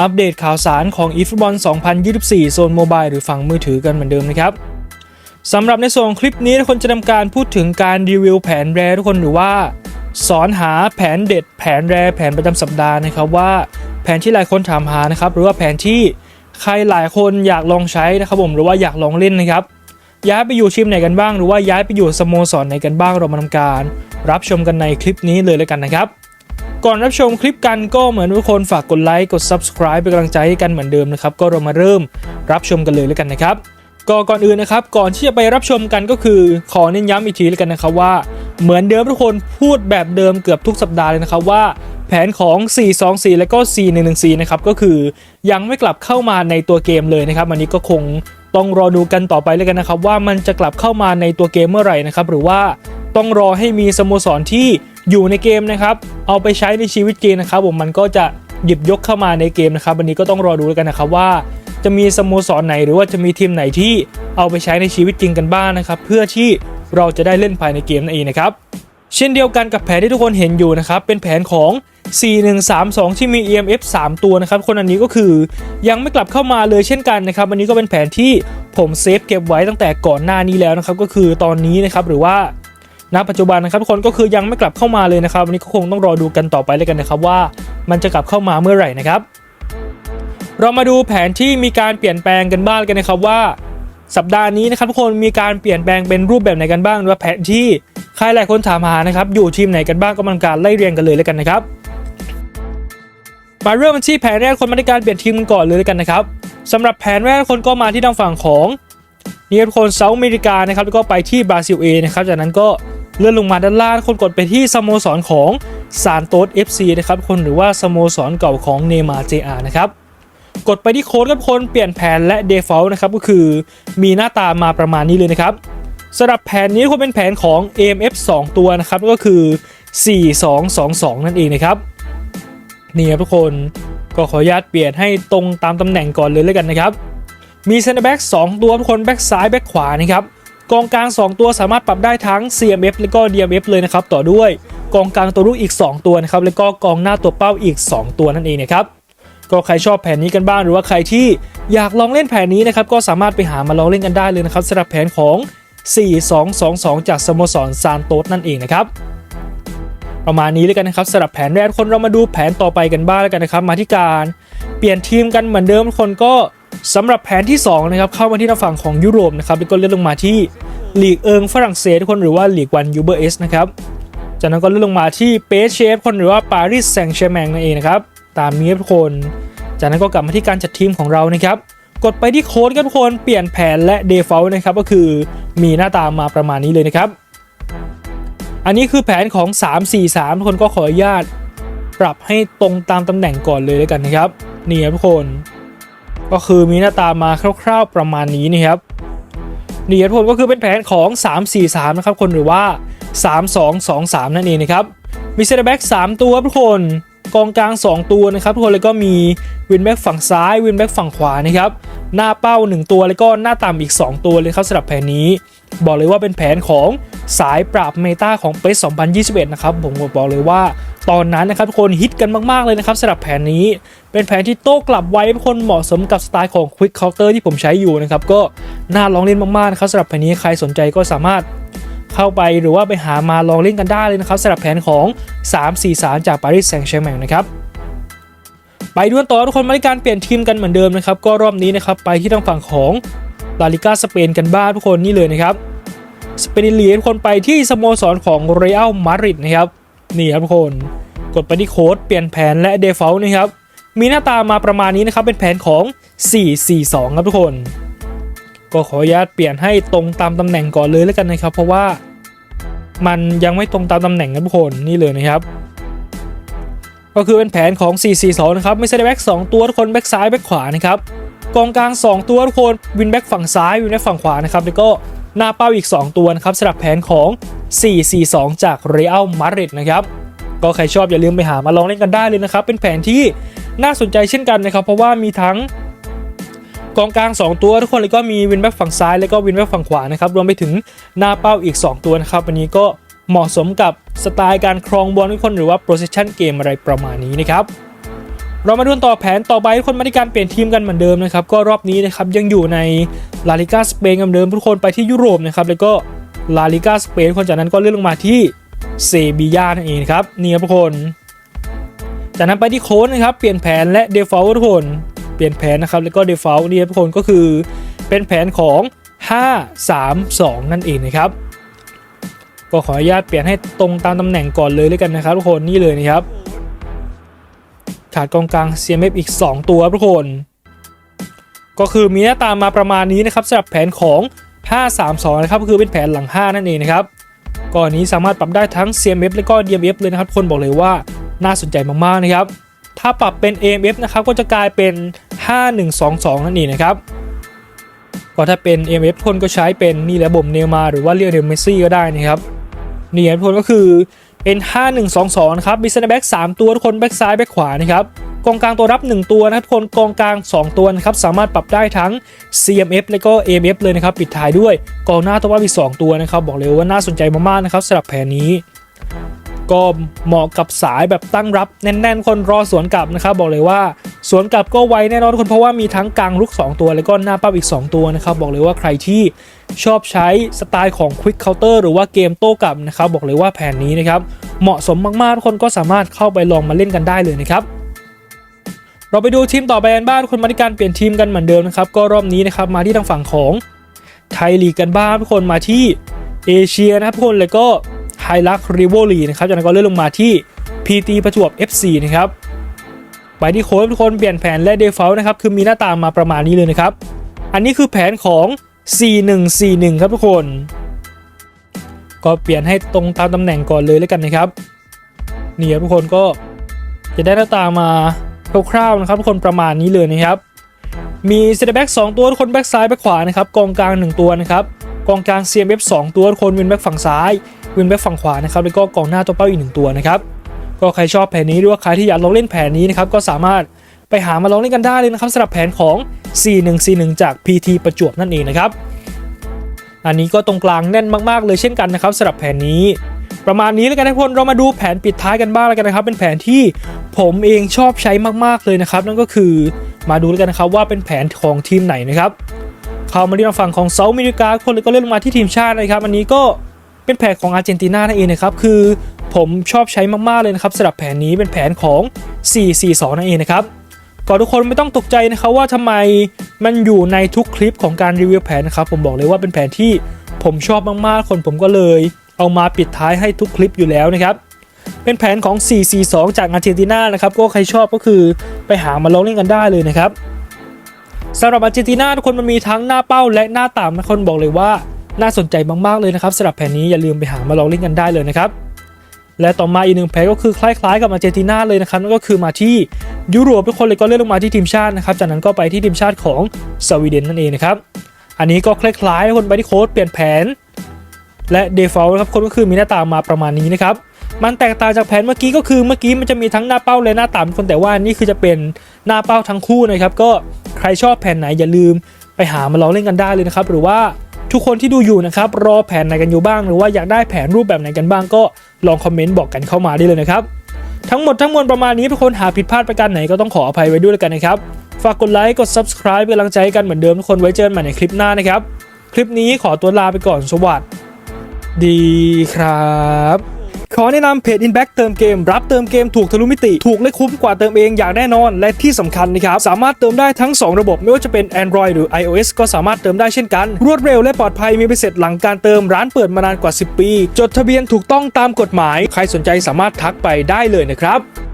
อัปเดตข่าวสารของ eFootball 2024 โซนโมบายหรือฝั่งมือถือกันเหมือนเดิมนะครับสำหรับในส่วนคลิปนี้ทุกคนจะทำการพูดถึงการรีวิวแผนแรทุกคนหรือว่า สอนหาแผนเด็ดแผนแรแผนประจำสัปดาห์นะครับว่าแผนที่หลายคนถามหานะครับหรือว่าแผนที่ใครหลายคนอยากลองใช้นะครับผมหรือว่าอยากลองเล่นนะครับย้ายไปอยู่ทีมไหนกันบ้าง หรือว่าย้ายไปอยู่สโมสรไหนกันบ้างเรามาทำการ รับชมกันในคลิปนี้เลยแล้วกันนะครับ ก่อนรับชมคลิปกันก็เหมือนทุกคนฝากกดไลค์กด subscribe เป็นกำลังใจให้กันเหมือนเดิมนะครับ ก็เรามาเริ่มรับชมกันเลยแล้วกันนะครับก็ก่อนอื่นนะครับ ก่อนที่จะไปรับชมกันก็คือขอเน้นย้ำอีกทีแล้วกันนะครับว่า เหมือนเดิมทุกคนพูดแบบเดิมเกือบทุกสัปดาห์เลยนะครับว่าแผนของ 424 และก็ 4114 นะครับ ก็คือยังไม่กลับเข้ามาในตัวเกมเลยนะครับ อันนี้ก็คงต้องรอดูกันต่อไปแล้วกันนะครับ ว่ามันจะกลับเข้ามาในตัวเกมเมื่อไหร่นะครับ หรือว่าต้องรอให้มีสโมสรที่ อยู่ในเกมนะครับ เอาไปใช้ในชีวิตจริงนะครับผมมันก็จะหยิบยกเข้ามาในเกมนะครับวันนี้ก็ต้องรอดูแล้วกันนะครับว่า จะมีสโมสรไหนหรือว่าจะมีทีมไหนที่เอาไปใช้ในชีวิตจริงกันบ้างนะครับ เพื่อที่เราจะได้เล่นภายในเกมนั่นเองนะครับเช่นเดียวกันกับแผนที่ทุกคนเห็นอยู่นะครับเป็นแผนของ 4132 ที่มี EMF 3 ตัวนะครับ คนอันนี้ก็คือยังไม่กลับเข้ามาเลยเช่นกันนะครับอันนี้ก็เป็นแผนที่ผมเซฟเก็บไว้ตั้งแต่ก่อนหน้านี้แล้วนะครับก็คือตอนนี้นะครับหรือว่า ณปัจจุบันนะครับทุกคนก็คือยังไม่กลับเข้ามาเลยนะครับวันนี้ก็คงต้องรอดูกันต่อไปเลยกันนะครับว่ามันจะกลับเข้ามาเมื่อไหร่นะครับ เรามาดูแผนที่มีการเปลี่ยนแปลงกันบ้างกันนะครับว่า สัปดาห์นี้นะครับทุกคนมีการเปลี่ยนแปลงเป็นรูปแบบไหนกันบ้างหรือว่าแผนที่ใครหลายคนถามหานะครับอยู่ทีมไหนกันบ้างก็มาทำการไล่เรียงกันเลยแล้วกันนะครับมาเริ่มกันที่แผนแรกคนมาในการเปลี่ยนทีมกันก่อนเลยแล้วกันนะครับสำหรับแผนแรกคนก็มาที่ทางฝั่งของนี่ครับทุกคนเซาท์อเมริกานะครับแล้วก็ไปที่บราซิลเอนะครับจากนั้นก็ เลื่อนลงมาด้านล่างคนกดไปที่สโมสรของซานโตส FC นะครับคนหรือว่าสโมสรเก่าของเนมาเจอานะครับกดไปที่โค้ดครับคนเปลี่ยนแผนและ default นะครับก็คือมีหน้าตามาประมาณนี้เลยนะครับสำหรับแผนนี้ควรเป็นแผนของ AMF 2 ตัวนะครับก็คือ 4222 นั่นเองนะครับนี่ครับทุกคนก็ขออนุญาตเปลี่ยนให้ตรงตามตำแหน่งก่อนเลยแล้วกันนะครับ มี center back 2ตัวทุกคนแบ็กซ้ายแบ็กขวานะครับ กองกลาง 2 ตัวสามารถปรับได้ทั้ง CMF และก็ DMF เลยนะครับต่อด้วยกองกลางตัวลูกอีก 2 ตัวนะครับแล้วก็กองหน้าตัวเป้าอีก 2 ตัวนั่นเองนะครับก็ใครชอบแผนนี้กันบ้างหรือว่าใครที่อยากลองเล่นแผนนี้นะครับก็สามารถไปหามาลองเล่นกันได้เลยนะครับสำหรับแผนของ 4222 จากสโมสรซานโตสนั่นเองนะครับประมาณนี้เลยกันนะครับสำหรับแผนแรกคนเรามาดูแผนต่อไปกันบ้างแล้วกันนะครับ มาที่การ เปลี่ยนทีมกันเหมือนเดิมคนก็ สำหรับแผนที่2นะครับเข้ามาที่ทางฝั่งของยุโรปนะครับแล้วก็เลื่อนลงมาที่ลีกเอิงฝรั่งเศสทุกคนหรือว่าลีกวันยูเบอร์เอสนะครับจากนั้นก็เลื่อนลงมาที่เปเชฟคนหรือว่าปารีสแซงต์แชร์แมงนั่นเองนะครับตามนี้ทุกคน จากนั้นก็กลับมาที่การจัดทีมของเรานะครับกดไปที่โค้ดครับทุกคนเปลี่ยนแผนและ default นะครับก็คือมีหน้าตามาประมาณนี้เลยนะครับ อันนี้คือแผนของ 343 ทุกคนก็ขออนุญาต ปรับให้ตรงตามตำแหน่งก่อนเลยแล้วกันนะครับ นี่ครับทุกคน ก็คือมีหน้าตามาคร่าวๆประมาณนี้นะครับนี่ทุกคนก็คือเป็นแผนของ 343 นะครับคนหรือว่า 3223 นั่นเองนะครับมีเซนเตอร์แบ็ก3ตัวครับทุกคนกองกลาง 2 ตัวนะครับทุกคนแล้วก็มีวินแบ็กฝั่งซ้ายวินแบ็กฝั่งขวานะครับหน้าเป้า 1 ตัวแล้วก็หน้าต่ำอีก 2 ตัวเลยครับสำหรับแผนนี้ บอกเลยว่าเป็นแผนของสายปราบเมตาของเปส2021 นะครับผมบอกเลยว่า ตอนนั้นนะครับทุกคนฮิตกันมาก ๆ เลยนะครับสำหรับแผนนี้ เป็นแผนที่โต้กลับไว้ทุกคนเหมาะสมกับสไตล์ของ Quick Counter ที่ผมใช้อยู่นะครับก็น่าลองเล่นมากๆนะครับสำหรับแผนนี้ใครสนใจก็สามารถเข้าไปหรือว่าไปหามาลองเล่นกันได้เลยนะครับสำหรับแผนของ 3-4-3 จากปารีสแซงต์แชร์แมงนะครับไปดูกันต่อทุกคนมาในการเปลี่ยนทีมกันเหมือนเดิมนะครับก็รอบนี้นะครับไปที่ทางฝั่งของลาลิกาสเปนกันบ้างทุกคนนี่เลยนะครับสเปนลีทุกคนไปที่สโมสรของเรอัลมาดริดนะครับ นี่ครับทุกคน กดไปที่โค้ดเปลี่ยนแผนและ default นะครับ มีหน้าตามาประมาณนี้นะครับ เป็นแผนของ 4-4-2 ครับทุกคน ก็ขออนุญาตเปลี่ยนให้ตรงตามตำแหน่งก่อนเลยแล้วกันนะครับ เพราะว่ามันยังไม่ตรงตามตำแหน่งนะทุกคนนี่เลยนะครับ ก็คือเป็นแผนของ 4-4-2 นะครับ ไม่ใช่แบ็ก2ตัวทุกคนแบ็กซ้ายแบ็กขวานะครับกองกลาง 2 ตัวทุกคนวินแบ็กฝั่งซ้ายวินแบ็กฝั่งขวานะครับแล้วก็ หน้าเป้าอีก 2 ตัวนะครับสำหรับแผนของ 4-4-2 จากเรอัลมาดริดนะครับก็ใครชอบอย่าลืมไปหามาลองเล่นกันได้เลยนะครับ เป็นแผนที่น่าสนใจเช่นกันนะครับ เพราะว่ามีทั้งกองกลาง 2 ตัวทุกคนแล้วก็มีวินแบ็กฝั่งซ้ายแล้วก็วินแบ็กฝั่งขวานะครับรวมไปถึงหน้าเป้าอีก 2 ตัวนะครับวันนี้ก็เหมาะสมกับสไตล์การครองบอลทุกคนหรือว่า possession game อะไรประมาณนี้นะครับ เรามาดูต่อแผนต่อไปทุกคนมาที่การเปลี่ยนทีมกันเหมือนเดิมนะครับก็รอบนี้นะครับยังอยู่ในลาลิกาสเปนเหมือนเดิมทุกคนไปที่ยุโรปนะครับแล้วก็ลาลิกาสเปนคนจากนั้นก็เลื่อนลงมาที่เซบียานั่นเองครับนี่ครับทุกคน จากนั้นไปที่โค้ดนะครับเปลี่ยนแผนและเดฟอลทุกคนเปลี่ยนแผนนะครับแล้วก็เดฟอลนี่ครับทุกคนก็คือเป็นแผนของ 5 3 2 นั่นเองนะครับก็ขออนุญาตเปลี่ยนให้ตรงตามตำแหน่งก่อนเลยแล้วกันนะครับทุกคนนี่เลยนะครับ ขาดกองกลาง CMF อีก 2 ตัวครับทุกคน ก็คือมีหน้าตามาประมาณนี้นะครับสำหรับแผนของ 532 นะครับก็คือเป็นแผนหลัง 5 นั่นเองนะครับก่อนนี้สามารถปรับได้ทั้ง CMF และก็ DMF เลยนะครับทุกคนบอกเลยว่าน่าสนใจมากๆนะครับ ถ้าปรับเป็น AMF นะครับก็จะกลายเป็น 5122 นั่นเองนะครับก็ถ้าเป็น AMF ทุกคนก็ใช้เป็นนี่แหละบ่มเนย์มาหรือว่าเรียกเดลเมซี่ก็ได้นะครับนี่ครับทุกคนก็คือ เป็น5122นะครับมีเซนเตอร์แบ็ก3ตัวทุกคนแบ็กซ้ายแบ็กขวานะครับกองกลางตัวรับ 1 ตัวนะครับทุกคนกองกลาง 2 ตัวนะครับสามารถปรับได้ทั้ง CMF และก็ AMF เลยนะครับปิดท้ายด้วยกองหน้าตัวว่าอีก2ตัวนะครับบอกเลยว่าน่าสนใจมากๆนะครับสำหรับแผนนี้ ก็เหมาะกับสายแบบตั้งรับแน่นๆ คนรอสวนกลับนะครับบอกเลยว่า สวนกลับก็ไวแน่นอนทุกคนเพราะว่ามีทั้งกลางลุก 2 ตัว แล้วก็หน้าเป้าอีก 2 ตัวนะครับ บอกเลยว่าใครที่ชอบใช้สไตล์ของ Quick Counter หรือว่าเกมโต้กลับนะครับ บอกเลยว่าแผนนี้นะครับ เหมาะสมมากๆทุกคนก็สามารถเข้าไปลองมาเล่นกันได้เลยนะครับเราไปดูทีมต่อไปกันบ้างทุกคนมาที่การเปลี่ยนทีมกันเหมือนเดิมนะครับก็รอบนี้นะครับมาที่ทางฝั่งของไทยลีกกันบ้างทุกคนมาที่เอเชียนะครับทุกคนแล้วก็ไฮลักริโวลีนะครับจากนั้นก็เลื่อนลงมาที่ PT ประจวบ FC นะครับ ไปที่โค้ชทุกคนเปลี่ยนแผนและเดฟ a ลนะครับคือมีหน้าตามาประมาณนี้เลยนะครับ อันนี้คือแผนของ 4141 ครับทุกคน ก็เปลี่ยนให้ตรงตามตำแหน่งก่อนเลยแล้วกันนะครับนี่ครับทุกคนก็จะได้หน้าตามาคร่าวๆนะครับทุกคนประมาณนี้เลยนะครับ มีเซนเตอร์แบ็ก2ตัวทุกคนแบ็กซ้ายแบ็กขวานะครับกองกลาง 1 ตัวนะครับกองกลาง CMF 2 ตัวทุกคนวินแบ็กฝั่งซ้ายวินแบ็กฝั่งขวานะครับแล้วก็กองหน้าตัวเป้าอีกหนึ่งตัวนะครับ ก็ใครชอบแผนนี้หรือว่าใครที่อยากลองเล่นแผนนี้นะครับก็สามารถไปหามาลองเล่นกันได้เลยนะครับสำหรับแผนของ 4141 จาก PT ประจวบนั่นเองนะครับ อันนี้ก็ตรงกลางแน่นมากๆเลยเช่นกันนะครับสำหรับแผนนี้ ประมาณนี้แล้วกันทุกคนเรามาดูแผนปิดท้ายกันบ้างแล้วกันนะครับ เป็นแผนที่ผมเองชอบใช้มากๆเลยนะครับ นั่นก็คือมาดูแล้วกันนะครับว่าเป็นแผนของทีมไหนนะครับเข้ามาที่ทางฝั่งของเซาท์อเมริกาคนเลยก็เลื่อนลงมาที่ทีมชาตินะครับ อันนี้ก็เป็นแผนของอาร์เจนตินานั่นเองนะครับคือ ผมชอบใช้มากๆเลยนะครับสำหรับแผนนี้เป็นแผนของ 4-4-2 นั่นเองนะครับก่อนทุกคนไม่ต้องตกใจนะครับว่าทำไมมันอยู่ในทุกคลิปของการรีวิวแผนนะครับผมบอกเลยว่าเป็นแผนที่ผมชอบมากๆ คนผมก็เลย เอามาปิดท้ายให้ทุกคลิปอยู่แล้วนะครับเป็นแผนของ 4-4-2 จากอาร์เจนตินานะครับก็ใครชอบก็คือไปหามาลองเล่นกันได้เลยนะครับสำหรับอาร์เจนตินาทุกคนมันมีทั้งหน้าเป้าและหน้าต่ำนะคนบอกเลยว่าน่าสนใจมากๆเลยนะครับสำหรับแผนนี้อย่าลืมไปหามาลองเล่นกันได้เลยนะครับ และต่อมาอีกหนึ่งแผนก็คือคล้ายๆกับอาร์เจนตินาเลยนะครับนั่นก็คือมาที่ยุโรปทุกคนเลยก็เลื่อนลงมาที่ทีมชาตินะครับจากนั้นก็ไปที่ทีมชาติของสวีเดนนั่นเองนะครับอันนี้ก็คล้ายๆคนไปที่โค้ดเปลี่ยนแผน และเดฟ a ลนะครับคนก็คือมีหน้าตามาประมาณนี้นะครับมันแตกต่างจากแผนเมื่อกี้ก็คือเมื่อกี้มันจะมีทั้งหน้าเป้าและหน้าต่ำคนแต่ว่านี่คือจะเป็นหน้าเป้าทั้งคู่นะครับก็ใครชอบแผนไหนอย่าลืมไปหามาลองเล่นกันได้เลยนะครับหรือว่าทุกคนที่ดูอยู่นะครับรอแผนไหนกันอยู่บ้าง หรือว่าอยากได้แผนรูปแบบไหนกันบ้างก็ ลองคอมเมนต์บอกกันเข้ามาได้เลยนะครับ ทั้งหมดทั้งมวลประมาณนี้ทุกคนหาผิดพลาดประการไหนก็ต้องขออภัยไว้ด้วยแล้วกันนะครับ ฝากกดไลค์กด subscribe เป็นกำลังใจกันเหมือนเดิมทุกคนไว้เจอกันใหม่ในคลิปหน้านะครับ คลิปนี้ขอตัวลาไปก่อนสวัสดีครับ ขอแนะนำเพจ Inback เติมเกม รับเติมเกมถูกทะลุมิติ ถูกและคุ้มกว่าเติมเองอย่างแน่นอน และที่สำคัญนะครับ สามารถเติมได้ทั้ง 2 ระบบไม่ว่าจะเป็น Android หรือ iOS ก็สามารถเติมได้เช่นกัน รวดเร็วและปลอดภัยมีไปเสร็จหลังการเติมร้านเปิดมานานกว่า 10 ปี จดทะเบียนถูกต้องตามกฎหมาย ใครสนใจสามารถทักไปได้เลยนะครับ